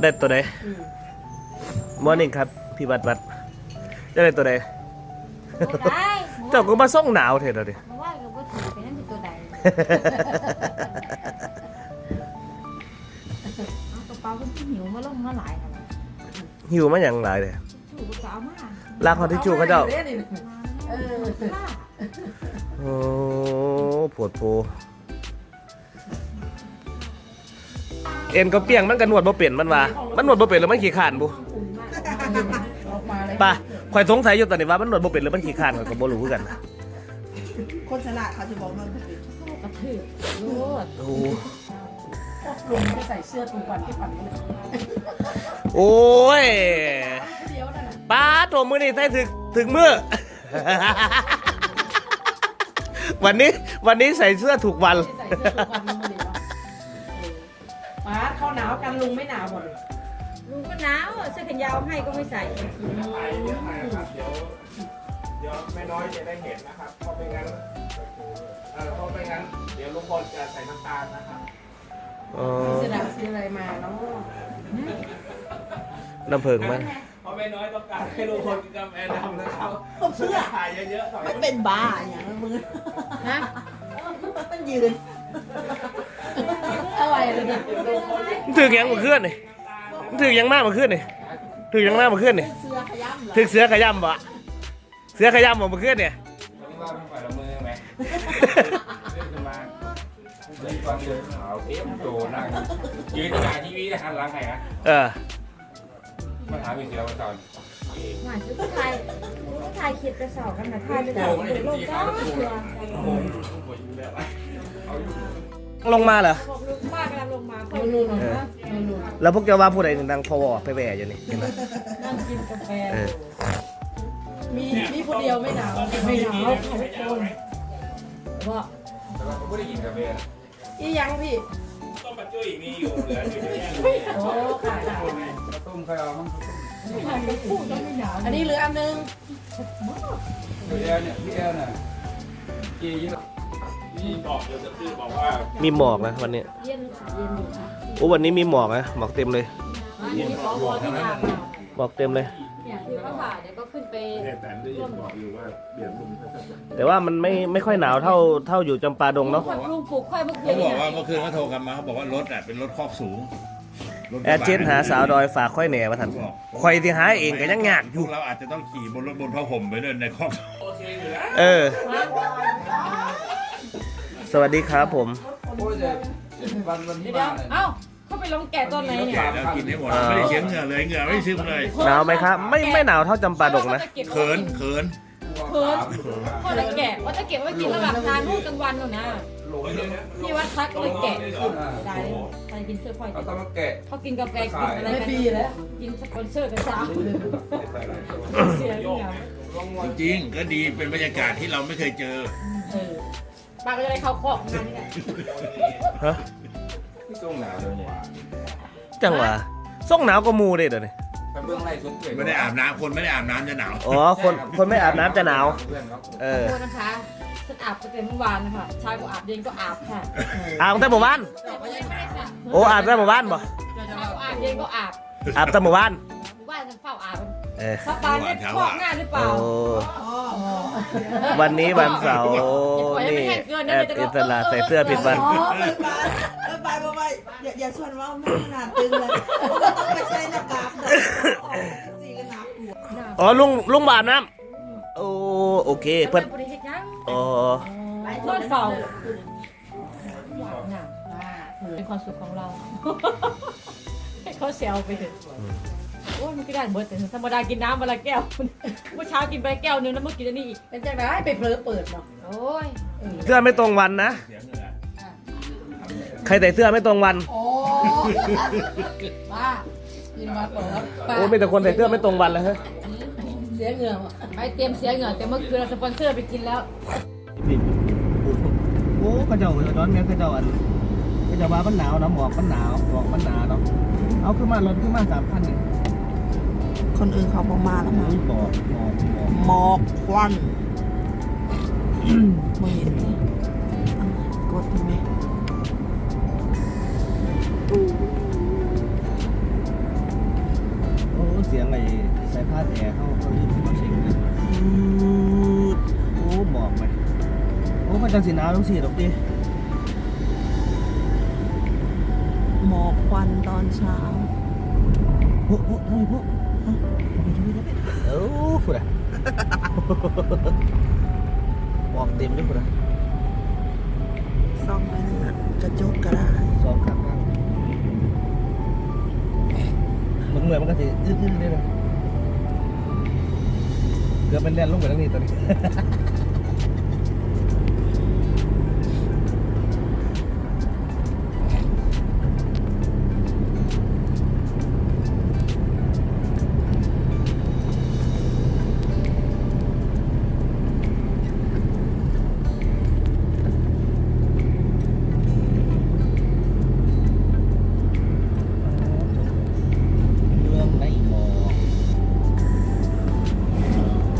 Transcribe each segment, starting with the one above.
ได้ตัวใดมอร์นิ่งครับ พี่วัดวัดจะได้ตัวใดบ่ได้เจ้าก็มาส่งหนาวเถอะเดิเพราะว่าก็บ่ถือไปนั่นคือตัวใดเอากระเป๋าเพิ่นสิหิวมาลงมาหลายแล้วล่ะหิวมาอย่างไรเลยชูก็เอามาลากคอนทิชชูเขาเจ้า เออค่ะโอ้ปวดโพ เอ็นก็เปียงมันกันนวดบ่เป็นมันว่ามันนวดบ่เป็นหรือมันขี้ขานบุออกมาเลยป่ะข่อยสงสัยอยู่ตอนนี้ว่ามันนวดบ่เป็นหรือมันขี้ขานข่อยก็บ่รู้คือกันคนฉลาดเขาจะบอกมันกระถือโลดโอ้ลุงไม่ใส่เสื้อตูปันที่ปันนี่เลยโอ้ยเดียวนั่นน่ะป้าโถมือนี่ใส่ถึงถึงมือวันนี้วันนี้ใส่เสื้อถูกวันใส่เสื้อตูปันนี่เลยเนาะ ป้าเขาหนาวกันลุงไม่หนาวหมดเลยลุงก็หนาวเสื้อแขนยาวให้ก็ไม่ใส่เดี๋ยวเดี๋ยวแม่น้อยจะได้เห็นนะครับเพราะไม่งั้นเออเพราะไม่งั้นเดี๋ยวลุงพลจะใส่น้ำตาลนะครับอ๋อเสื้อดำซื้ออะไรมาเนาะน้ำเพิงมันเพราะแม่น้อยต้องการให้ลุงพลกินกาแฟดำนะครับต้องเสื้อถ่ายเยอะๆหน่อยไม่เป็นบ้าอย่างนั้นมึงฮะต้องยืน อะไรเลยเนี่ยมันถือยังมาขึ้นนี่มันถือยังมากมาขึ้นนี่ถือยังมากมาขึ้นนี่เสื้อขย้ำเหรอถือเสือขย้ำบ่เสือขย้ำบ่มาขึ้นเนี่ยวันนี้ว่าไม่ปล่อยละมือไหมเล่นขึ้นมาเดินก่อนเดินขาวเต็มโตนั่งยืนหน้าทีวีนะหันหลังใครนะเออมาถามอีกทีแล้วตอนหมายถึงผู้ชายผู้ชายคิดจะสอบกันนะทายจะสอบกันโลกก็เชื่อ ลงมาเหรอบอกลุงป้ากำลังลงมาค่อยนู่ลุนงนู่นนะนู่นนู่นแล้วพวกเจ้าว่าผู้ใดถึงดังพอวอไปแหวอยู่นี่เห็นไหมนั่งกินกาแฟเออมีมีคนเดียวไม่หนาวไม่หนาวค่ะทุกคนว่าแต่ว่าผมไม่ได้กินกาแฟนะอียังพี่ต้มปลาจุ้ยมีอยู่เหลืออยู่เนี่ยโอ้ค่ะค่ะมาต้มใครเอามั้งอันนี้เหลืออันนึงพี่แอลเนี่ยพี่แอลน่ะกียี่ นี่บอกเดี๋ยวจะตื้อบอกว่ามีหมอกนะวันนี้เย็นเย็นอยู่ค่ะโอ้วันนี้มีหมอกนะหมอกเต็มเลยอันนี้สวที่มาหมอกเต็มเลย เนี่ยที่เขาผ่าเดี๋ยวก็ขึ้นไปเนี่ยแต่ได้ยินบอกอยู่ว่าเปลี่ยนลุงเขาจะแต่ว่ามันไม่ไม่ค่อยหนาวเท่าเท่าอยู่จำปาดงเนาะลุงปลูกค่อยเมื่อคืเขานบอกเนี่ยว่าเมื่อคืนเขาโทรกลับมาเขาบอกว่ารถอะเป็นรถคอกสูงรถกแอระบะดเจนหาสาวดอยฝากค่อยแหน่มาทันค่อยที่หาเองก็ยังยากอพยู่ วกเราอาจจะต้องขี่บนรถบนผ้าห่มไปด้วยในคอก โอเคอยู่แล้วเออส วัสดีครับผม โอ้ยจะวันวันที่เดี๋ยวมาเอ้าเขาไปลงแกะตอนไหนเนี่ยแก่แล้วกินให้หมดไม่ได้เสียเหงื่อเลยเหงื่อไม่ซึมเลย หนาวไหมครับ ไม่ไม่หนาวเท่าจำปาดงนะ เขินเขินเขินก็เลยแกะว่าจะเก็บไว้กินระหว่างทานนู่นกลางวันหนูนะหลงเยอะพี่วัดทักก็เลยแกะได้ใครกินเสื้อพลอยเขาต้องมาแกะเขากินกาแฟกินอะไรไม่กันปีแล้วกินสปอนเซอร์กันสามเสียเงาจริงๆก็ดีเป็นบรรยากาศที่เราไม่เคยเจอ เออ ป้าก็จะได้เข้าคอกงานนี่แหละฮะที่ช่วงหนาวเลยเนี่ยจังหวะส่งหนาวก็มูเลยเดี๋ยวนี้ไปเบื้องไล่สุดเกิดไม่ได้อาบน้ำคนไม่ได้อาบน้ำจะหนาวอ๋อคนคนไม่อาบน้ำจะหนาวเพื่อนเขาเออโทษนะคะฉันอาบตั้งแต่เมื่อวานนะคะชายก็อาบเย็นก็อาบค่ะอาบตั้งแต่หมู่บ้านแต่ก็ยังไม่ได้สระโอ้อาบตั้งแต่หมู่บ้านบ่ชายก็อาบเย็นก็อาบอาบตั้งหมู่บ้านหมู่บ้านฉันเฝ้าอาบเออสปาเนี่ยคอกหน้าหรือเปโอ้ล่า วันนี้วันเสาร์นี่แอดอิสระใส่เสื้อผิดวันอ๋อไปไปไปไปไปอย่าอย่าชวนว่าไม่ขนาดตึงเลยต้องไปใช้หน้ากากเดินสีกันหนาปวดอ๋อลุงลุงบาบน้ำโอ้โอเคเพื่เพื่ออนนบริเหตุยังอ๋อนอนเฝ้าหวานน่ะเป็นความสุขของเราให้เขาเซลไปเถอะ โอ้ยมันก็ได้เบิดแต่ธรรมดากินน้ำวันละแก้ว เมื่อเช้ากินไปแก้วนึงแล้วเมื่อกี้อันนี้อีกเป็นจังไรไปเพลอเปิดเนาะโอ้ยเสื้อไม่ตรงวันนะเสียเหงื่อใครใส่เสื้อไม่ตรงวัน โอ้บ้ายินมาก่อนแล้วโอ้มีแต่คนใส่เสื้อไม่ตรงวันเลยเฮ้ยเสียเหงื่อไปเตรียมเสียเหงื่อแต่เมื่อคืนเราสปอนเซอร์ไปกินแล้วโอ้กระเจ้าร้อนเงี้ยกระเจ้าอันกระเจ้าว่ามันหนาวนะหมอกมันหนาวหมอกมันหนาเนาะเอาขึ้นมารถขึ้นมาสามพันเนี่ย คนอื่นเขาบอกมาแล้วมั้งหมอกหมอกหมอกหมอกควันมึงเห็นไหมกดไหมสียงไอ้สายพาดแอร์เขาเขาลืมเขาเช็คเลยโอ้หมอกไหมโอ้มันจังสีหนาวต้องสีดอกดิหมอกควันตอนเช้าโอ้โอ้ทำไมพวก ฮะทำไมทำไมทำไมเอ้าคุณอะหมอกเต็มเลยคุณอะซ่อมไปนะกระจกก็ได้สองครั้งครับมันเหมือนมันก็จะยืดๆเลยนะเกือบเป็นแลนลงไปแล้วนี่ตอนนี้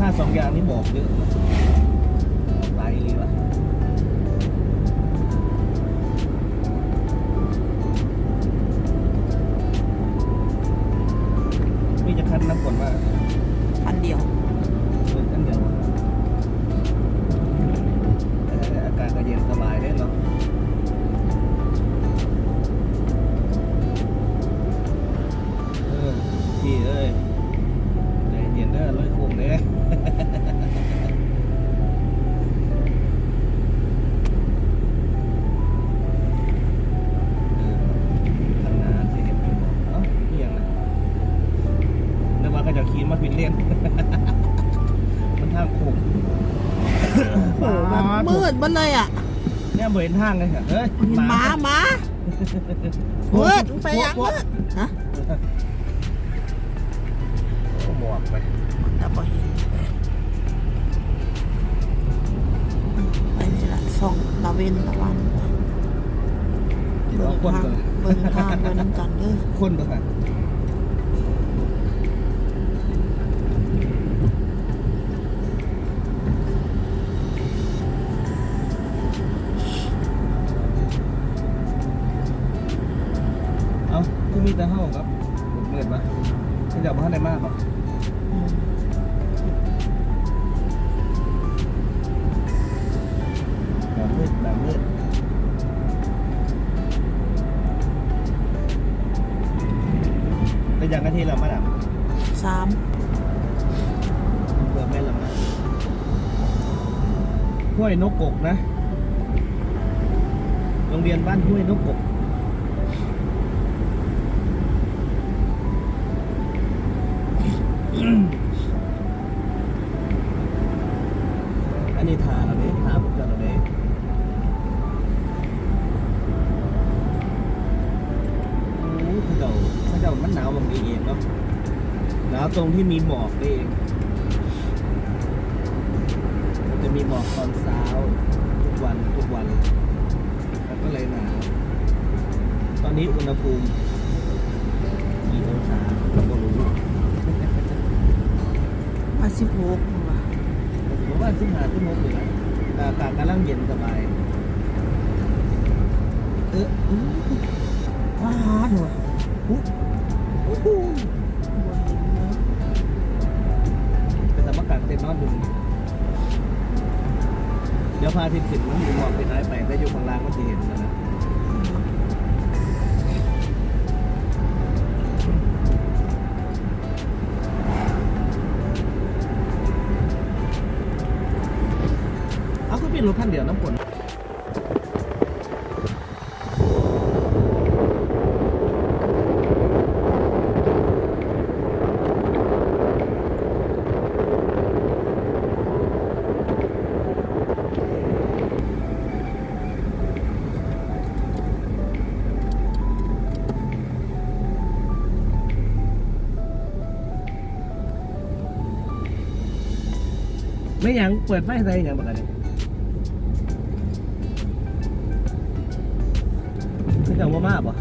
าสองอย่างนี้บอกเยอะนะหลเลยวะ แบบมืดมันเลยอะเนี่ยบ่เห็นทางเลยค่ะเฮ้ยเห็นหมาหมามืดมึงไปยังมืดฮะโอ้หมวกไปแต่บ่เห็นไปนี่แหละส่องตะเวนตะวันเบิ่งทางเบิ่งทางไปน้ำกันเด้อคนตัวค่ วยนกกกนะ โรงเรียนบ้านห้วยนกกกอันนี้ทาเราเนี่ยทาพวกเราเนี่ยโอ้เขาเจ้าเขาเจ้ามันหนาวบางทีเองเนาะหนาวตรงที่มีหมอกเอง มันจะมีหมอกตอนเช้าทุกวันทุกวันแล้วก็เลยหนาวตอนนี้อุณหภูมิกี่องศาเราก็รู้มาสิบหกว่ะผมว่าสิบห้าชั่วโมงอยู่แล้วแต่อากาศกำลังเย็นสบายเอออื้อว้าวหัวอู้อู้หูบ่เห็นเลยเป็นสมการเต็นนอนดู เดี๋ยวพาทิศสิบมันอยู่หมอกไปท้ายไปได้อยู่ข้างล่างก็จะเห็นนะนะเอาก็เป็นรถคันเดียวน้ำฝน ไม่ยังเปิดไฟใส่ยังบักอันนี้คือจะว่ามาป่ะ